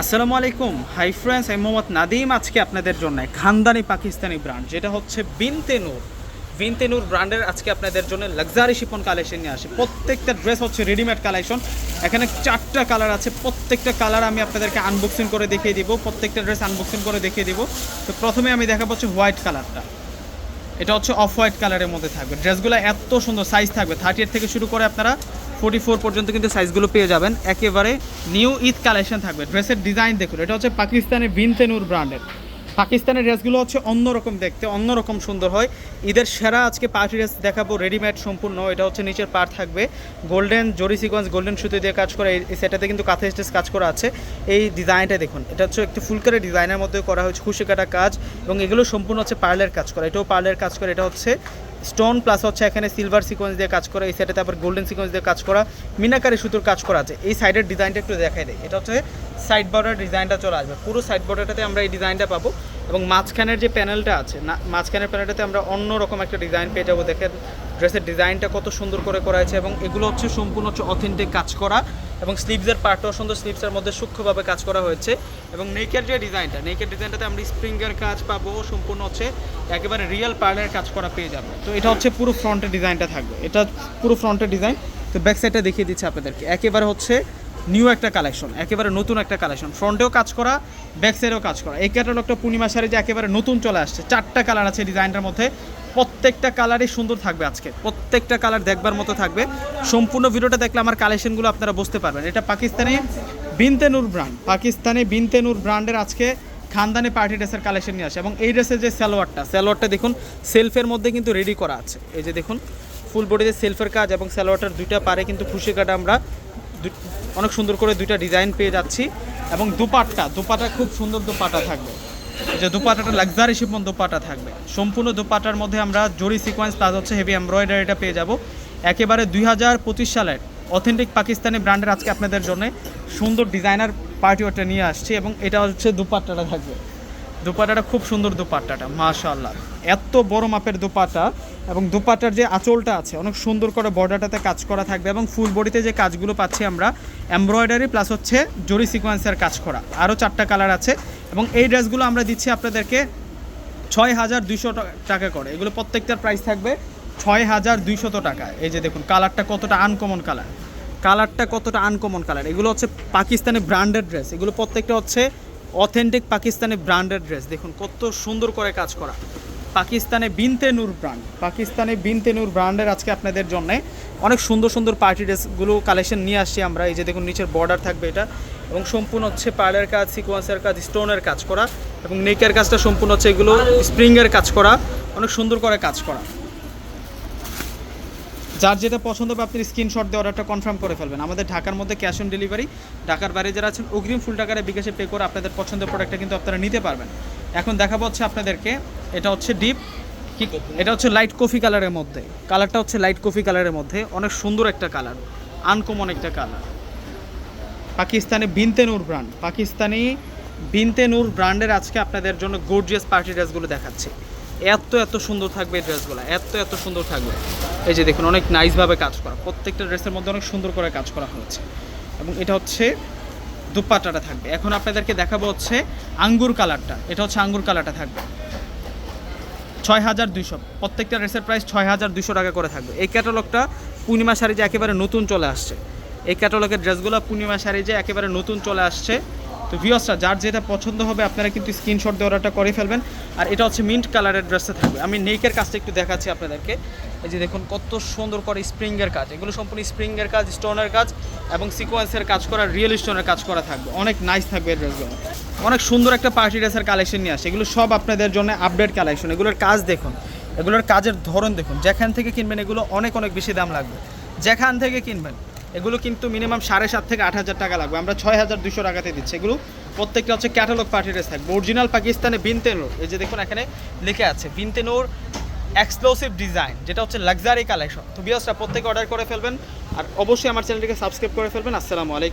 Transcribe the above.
আসসালামু আলাইকুম। Hi friends আমি মোহাম্মদ নাদিম। আজকে আপনাদের জন্য খানদানি পাকিস্তানি ব্র্যান্ড যেটা হচ্ছে বিনতে নূর বিনতে নূর ব্র্যান্ডের আজকে আপনাদের জন্য লাক্সারি শিপন কালেকশন নিয়ে আসে। প্রত্যেকটা ড্রেস হচ্ছে রেডিমেড কালেকশন এখানে চারটা কালার আছে। প্রত্যেকটা কালার আমি আপনাদেরকে আনবক্সিং করে দেখিয়ে দিব। প্রত্যেকটা ড্রেস আনবক্সিং করে দেখিয়ে দিব। তো প্রথমে আমি দেখাবো হচ্ছে হোয়াইট কালারটা এটা হচ্ছে অফ হোয়াইট কালারের মধ্যে থাকবে। ড্রেসগুলো এত সুন্দর সাইজ থাকবে। থার্টি থেকে শুরু করে আপনারা ফোর্টি ফোর পর্যন্ত কিন্তু সাইজগুলো পেয়ে যাবেন। একেবারে নিউ ঈদ কালেকশন থাকবে। ড্রেসের ডিজাইন দেখুন, এটা হচ্ছে পাকিস্তানের বিনতেনুর ব্র্যান্ডের পাকিস্তানের ড্রেসগুলো হচ্ছে অন্যরকম দেখতে, অন্যরকম সুন্দর হয়। ঈদের সেরা আজকে পার্টি ড্রেস দেখাবো রেডিমেড সম্পূর্ণ, এটা হচ্ছে নিচের পার থাকবে। গোল্ডেন জরি সিকোয়েন্স গোল্ডেন সুতো দিয়ে কাজ করা, এই সেটাতে কিন্তু কাঁথা স্টেজ কাজ করা আছে। এই ডিজাইনটা দেখুন, এটা হচ্ছে একটু ফুলকারের ডিজাইনের মধ্যে করা হয়েছে, খুশি কাটা কাজ, এবং এগুলো সম্পূর্ণ হচ্ছে পার্লের কাজ করা। এটাও পার্লের কাজ করা, এটা হচ্ছে স্টোন প্লাস হচ্ছে এখানে সিলভার সিকোয়েন্স দিয়ে কাজ করা, এই সাইডে তারপর গোল্ডেন সিকোয়েন্স দিয়ে কাজ করা, মিনাকারি সুতোর কাজ করা আছে। এই সাইডের ডিজাইনটা একটু দেখাই দেয় এটা হচ্ছে সাইড বর্ডার ডিজাইনটা চলে আসবে। পুরো সাইড বর্ডারটাতে আমরা এই ডিজাইনটা পাবো এবং মাঝখানের যে প্যানেলটা আছে, না, মাঝখানের প্যানেলটাতে আমরা অন্য রকম একটা ডিজাইন পেয়ে যাব। দেখেন ড্রেসের ডিজাইনটা কত সুন্দর করে করা হয়েছে এবং এগুলো হচ্ছে সম্পূর্ণ হচ্ছে অথেন্টিক কাজ করা। এবং স্লিভসের পার্টও সুন্দর স্লিভসের মধ্যে সূক্ষ্মভাবে কাজ করা হয়েছে। এবং নেকের যে ডিজাইনটা নেকের ডিজাইনটাতে আমরা স্প্রিংয়ের কাজ পাবো, সম্পূর্ণ হচ্ছে একেবারে রিয়েল পার্লের কাজ করা পেয়ে যাবে। তো এটা হচ্ছে পুরো ফ্রন্টের ডিজাইনটা থাকবে। এটা পুরো ফ্রন্টের ডিজাইন। তো ব্যাক সাইডটা দেখিয়ে দিচ্ছি আপনাদেরকে। একেবারে হচ্ছে নিউ একটা কালেকশন একেবারে নতুন একটা কালেকশন ফ্রন্টেও কাজ করা ব্যাক সাইডেও কাজ করা। এই ক্যাটালগটা পূর্ণিমা শাড়ি যে একেবারে নতুন চলে আসছে। চারটা কালার আছে ডিজাইনটার মধ্যে। প্রত্যেকটা কালারই সুন্দর থাকবে আজকে। প্রত্যেকটা কালার দেখবার মতো থাকবে। সম্পূর্ণ ভিডিওটা দেখলে আমার কালেকশনগুলো আপনারা বুঝতে পারবেন। এটা পাকিস্তানি বিনতেনুর ব্র্যান্ড পাকিস্তানি বিনতেনুর ব্র্যান্ডের আজকে খানদানি পার্টি ড্রেসের কালেকশন নিয়ে আসে। এবং এই ড্রেসের যে সালোয়ারটা সালোয়ারটা দেখুন সেলফের মধ্যে কিন্তু রেডি করা আছে। এই যে দেখুন ফুল বডিতে সেলফের কাজ এবং সালোয়ারটার দুইটা পারে কিন্তু খুশি কাটা আমরা অনেক সুন্দর করে দুইটা ডিজাইন পেয়ে যাচ্ছি। এবং দুপাট্টা দুপাটা খুব সুন্দর দুপাটা থাকবে। যে দুপাটাটা লাক্সারি শিপন দুপাটা থাকবে। সম্পূর্ণ দুপাটার মধ্যে আমরা জরি সিকোয়েন্স প্লাস হচ্ছে হেভি এমব্রয়ডারিটা পেয়ে যাব। একেবারে দুই হাজার পঁচিশ সালের অথেন্টিক পাকিস্তানি ব্র্যান্ডের আজকে আপনাদের জন্য সুন্দর ডিজাইনার পার্টি ওটা নিয়ে আসছি এবং এটা হচ্ছে দুপাট্টাটা থাকবে। দুপাটাটা খুব সুন্দর দুপাট্টাটা মাশাল্লাহ এত বড় মাপের দুপাটা এবং দুপাটার যে আঁচলটা আছে, অনেক সুন্দর করে বর্ডারটাতে কাজ করা থাকবে এবং ফুল বডিতে যে কাজগুলো পাচ্ছি আমরা এমব্রয়ডারি প্লাস হচ্ছে জরি সিকোয়েন্সের কাজ করা। আরও চারটা কালার আছে এবং এই ড্রেসগুলো আমরা দিচ্ছি আপনাদেরকে ছয় হাজার দুইশো টাকা করে। এগুলো প্রত্যেকটার প্রাইস থাকবে ছয় হাজার দুইশত টাকা। এই যে দেখুন কালারটা কতটা আনকমন কালার কালারটা কতটা আনকমন কালার এগুলো হচ্ছে পাকিস্তানি ব্র্যান্ডেড ড্রেস এগুলো প্রত্যেকটা হচ্ছে অথেন্টিক পাকিস্তানি ব্র্যান্ডেড ড্রেস দেখুন, কত সুন্দর করে কাজ করা। পাকিস্তানে বিনতে নূর ব্র্যান্ড। পাকিস্তানে বিনতে নূর ব্র্যান্ডের আজকে আপনাদের জন্য অনেক সুন্দর সুন্দর পার্টি ড্রেসগুলো কালেকশন নিয়ে আসছি আমরা। এই যে দেখুন, নিচের বর্ডার থাকবে এটা। এবং সম্পূর্ণ হচ্ছে পার্লের কাজ সিকোয়েন্সের কাজ স্টোনের কাজ করা। এবং নেকের কাজটা সম্পূর্ণ হচ্ছে এগুলো স্প্রিংয়ের কাজ করা। অনেক সুন্দর করে কাজ করা। যার যেটা পছন্দ হবে আপনি স্ক্রিনশট দিয়ে অর্ডারটা কনফার্ম করে ফেলবেন। আমাদের ঢাকার মধ্যে ক্যাশ অন ডেলিভারি ঢাকার বাইরে যারা আছেন, অগ্রিম ফুল টাকারে বিকাশে পে করে আপনাদের পছন্দের প্রোডাক্টটা কিন্তু আপনারা নিতে পারবেন। এখন দেখাবো হচ্ছে আপনাদেরকে, এটা হচ্ছে ডিপ, এটা হচ্ছে লাইট কফি কালারের মধ্যে, কালারটা হচ্ছে লাইট কফি কালারের মধ্যে, অনেক সুন্দর একটা কালার, আনকমন একটা কালার। পাকিস্তানি বিনতে নূর ব্র্যান্ড, পাকিস্তানি বিনতে নূর ব্র্যান্ডের আজকে আপনাদের জন্য গর্জিয়াস পার্টি ড্রেসগুলো দেখাচ্ছি। এত এত সুন্দর থাকবে এই ড্রেসগুলো এত এত সুন্দর থাকবে। এই যে দেখুন, অনেক নাইসভাবে কাজ করা, প্রত্যেকটা ড্রেসের মধ্যে অনেক সুন্দর করে কাজ করা হয়েছে। এবং এটা হচ্ছে দুপাট্টাটা থাকবে। এখন আপনাদেরকে দেখাবো হচ্ছে আঙ্গুর কালারটা। এটা হচ্ছে আঙ্গুর কালারটা থাকবে। ছয় হাজার দুইশো। প্রত্যেকটা ড্রেসের প্রাইস ছয় হাজার দুশো টাকা করে থাকবে। এই ক্যাটালগটা পূর্ণিমা শাড়ি যে একেবারে নতুন চলে আসছে। এই ক্যাটালগের ড্রেসগুলো পূর্ণিমা শাড়ি যে একেবারে নতুন চলে আসছে। তো ভিওসটা যার যেটা পছন্দ হবে, আপনারা কিন্তু স্ক্রিনশট দিয়ে অর্ডারটা করে ফেলবেন। আর এটা হচ্ছে মিন্ট কালারের ড্রেসটা থাকবে। আমি নেকের কাজটা একটু দেখাচ্ছি আপনাদেরকে। এই যে দেখুন, কত সুন্দর করে স্প্রিংয়ের কাজ। এগুলো সম্পূর্ণ স্প্রিংয়ের কাজ স্টোনের কাজ, এবং সিকোয়েন্সের কাজ করা রিয়েল স্টোনের কাজ করা থাকবে। অনেক নাইস থাকবে এই ড্রেসগুলো অনেক সুন্দর একটা পার্টি ড্রেসের কালেকশন নিয়ে আসে এগুলো সব আপনাদের জন্য আপডেট কালেকশন এগুলোর কাজ দেখুন। এগুলোর কাজের ধরন দেখুন। যেখান থেকে কিনবেন, এগুলো অনেক অনেক বেশি দাম লাগবে। যেখান থেকে কিনবেন এগুলো কিন্তু মিনিমাম সাড়ে সাত থেকে আট হাজার টাকা লাগবে। আমরা ছয় হাজার দুশো টাকাতে দিচ্ছি। এগুলো প্রত্যেকটা হচ্ছে ক্যাটালগ পার্টি ড্রেস থাকবে। অরিজিনাল পাকিস্তানে বিনতেনোর এই যে দেখুন এখানে লিখে আছে বিনতেনোর এক্সক্লুসিভ ডিজাইন যেটা হচ্ছে লাক্সারি কালেকশন তো বিয়সটা প্রত্যেকে অর্ডার করে ফেলবেন। আর অবশ্যই আমার চ্যানেলটিকে সাবস্ক্রাইব করে ফেলবেন। আসসালামু আলাইকুম।